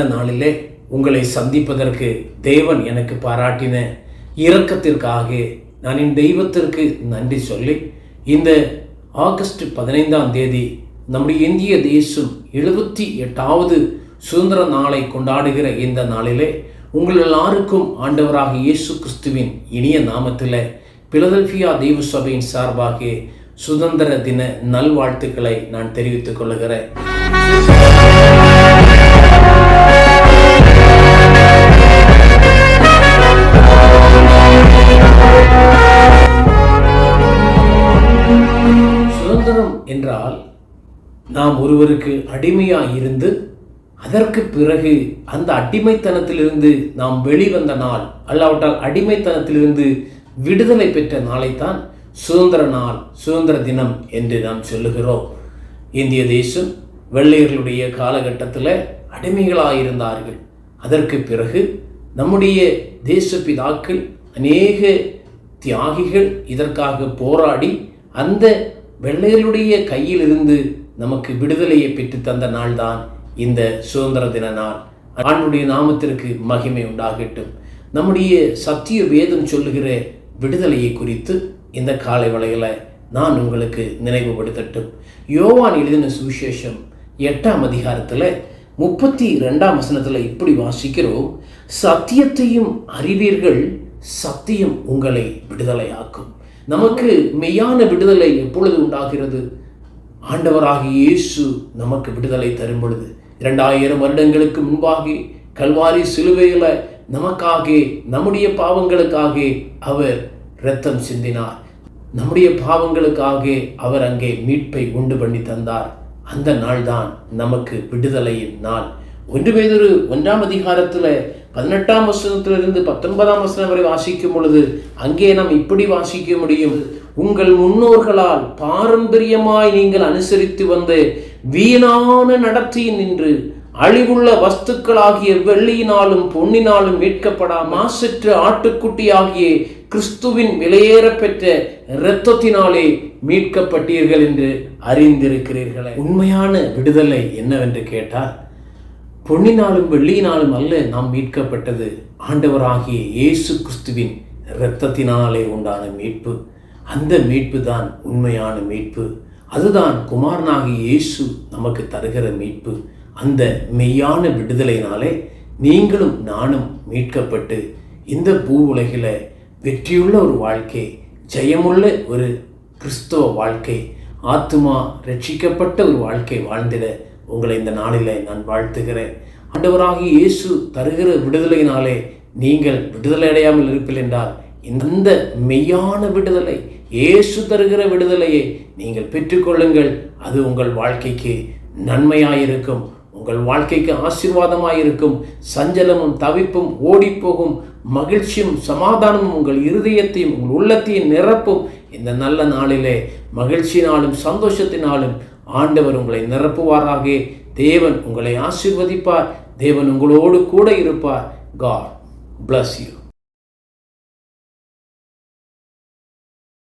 நல்ல நாளிலே உங்களை சந்திப்பதற்கு தேவன் எனக்கு பாராட்டின இரக்கத்திற்காக நான் என் தெய்வத்திற்கு நன்றி சொல்லி இந்த ஆகஸ்ட் பதினைந்தாம் தேதி நம்முடைய இந்திய தேசம் எழுபத்தி எட்டாவது சுதந்திர நாளை கொண்டாடுகிற இந்த நாளிலே உங்கள் எல்லாருக்கும் ஆண்டவராக இயேசு கிறிஸ்துவின் இனிய நாமத்தில் பிலதல்பியா தெய்வ சபையின் சார்பாக சுதந்திர தின நல்வாழ்த்துக்களை நான் தெரிவித்துக் கொள்கிறேன். என்றால் நாம் ஒருவருக்கு அடிமையாக இருந்து அதற்கு பிறகு அந்த அடிமைத்தனத்திலிருந்து நாம் வெளிவந்த நாள் அல்லாவிட்டால் அடிமைத்தனத்திலிருந்து விடுதலை பெற்ற நாளைத்தான் சுதந்திர நாள் சுதந்திர தினம் என்று நாம் சொல்லுகிறோம். இந்திய தேசம் வெள்ளையர்களுடைய காலகட்டத்தில் அடிமைகளாக இருந்தார்கள் அதற்கு பிறகு நம்முடைய தேசப்பிதாக்கள் அநேக தியாகிகள் இதற்காக போராடி அந்த வெள்ளையர்களுடைய கையிலிருந்து நமக்கு விடுதலையை பெற்று தந்த நாள்தான் இந்த சுதந்திர தின நாள். ஆண்டுடைய நாமத்திற்கு மகிமை உண்டாகட்டும். நம்முடைய சத்திய வேதம் சொல்லுகிற விடுதலையை குறித்து இந்த காலை வேளையில் நான் உங்களுக்கு நினைவுபடுத்தட்டும். யோவான் எழுதின சுவிசேஷம் எட்டாம் அதிகாரத்தில் முப்பத்தி ரெண்டாம் வசனத்தில் இப்படி வாசிக்கிறோம். சத்தியத்தையும் அறிவீர்கள் சத்தியம் உங்களை விடுதலையாக்கும். நமக்கு மெய்யான விடுதலை எப்பொழுது உண்டாகிறது? ஆண்டவராகிய இயேசு நமக்கு விடுதலை தரும் பொழுது இரண்டாயிரம் வருடங்களுக்கு முன்பாக கல்வாரி சிலுவையில் நமக்காக நம்முடைய பாவங்களுக்காக அவர் இரத்தம் சிந்தினார். நம்முடைய பாவங்களுக்காக அவர் அங்கே மீட்பை உண்டு பண்ணி தந்தார். அந்த நாள்தான் நமக்கு விடுதலையின் நாள். ஒன்று பேதொரு ஒன்றாம் அதிகாரத்தில் பதினெட்டாம் வசனத்திலிருந்து பத்தொன்பதாம் வசனம் வரை வாசிக்கும் பொழுது அங்கே நாம் இப்படி வாசிக்க முடியும். உங்கள் முன்னோர்களால் பாரம்பரியமாய் நீங்கள் அனுசரித்து வந்த வீணான நடத்தியில் நின்று அழிவுள்ள வஸ்துக்களாகிய வெள்ளியினாலும் பொன்னினாலும் மீட்கப்படா ஆட்டுக்குட்டி ஆட்டுக்குட்டியாகிய கிறிஸ்துவின் விலையேற பெற்ற இரத்தத்தினாலே மீட்கப்பட்டீர்கள் என்று அறிந்திருக்கிறீர்களே. உண்மையான விடுதலை என்னவென்று கேட்டால் பொன்னினாலும் வெள்ளியினாலும் அல்ல நாம் மீட்கப்பட்டது ஆண்டவராகிய இயேசு கிறிஸ்துவின் இரத்தத்தினாலே உண்டான மீட்பு. அந்த மீட்பு தான் உண்மையான மீட்பு. அதுதான் குமாரனாகிய இயேசு நமக்கு தருகிற மீட்பு. அந்த மெய்யான விடுதலையினாலே நீங்களும் நானும் மீட்கப்பட்டு இந்த பூ உலகில் வெற்றியுள்ள ஒரு வாழ்க்கை ஜெயமுள்ள ஒரு கிறிஸ்தவ வாழ்க்கை ஆத்துமா ரட்சிக்கப்பட்ட ஒரு வாழ்க்கை வாழ்ந்திட உங்களை இந்த நாளிலே நான் வாழ்த்துகிறேன். ஆண்டவராகி இயேசு தருகிற விடுதலையினாலே நீங்கள் விடுதலை அடையாமல் இருப்பில் என்றால் இந்த மெய்யான விடுதலை இயேசு தருகிற விடுதலையை நீங்கள் பெற்றுக்கொள்ளுங்கள். அது உங்கள் வாழ்க்கைக்கு நன்மையாயிருக்கும். உங்கள் வாழ்க்கைக்கு ஆசீர்வாதமாயிருக்கும். சஞ்சலமும் தவிப்பும் ஓடிப்போகும். மகிழ்ச்சியும் சமாதானமும் உங்கள் இருதயத்தையும் உங்கள் உள்ளத்தையும் நிரப்பும். இந்த நல்ல நாளிலே மகிழ்ச்சியினாலும் சந்தோஷத்தினாலும் ஆண்டவர் உங்களை நிரப்புவாராக. தேவன் உங்களை ஆசீர்வதிப்பார். தேவன் உங்களோடு கூட இருப்பார். God bless you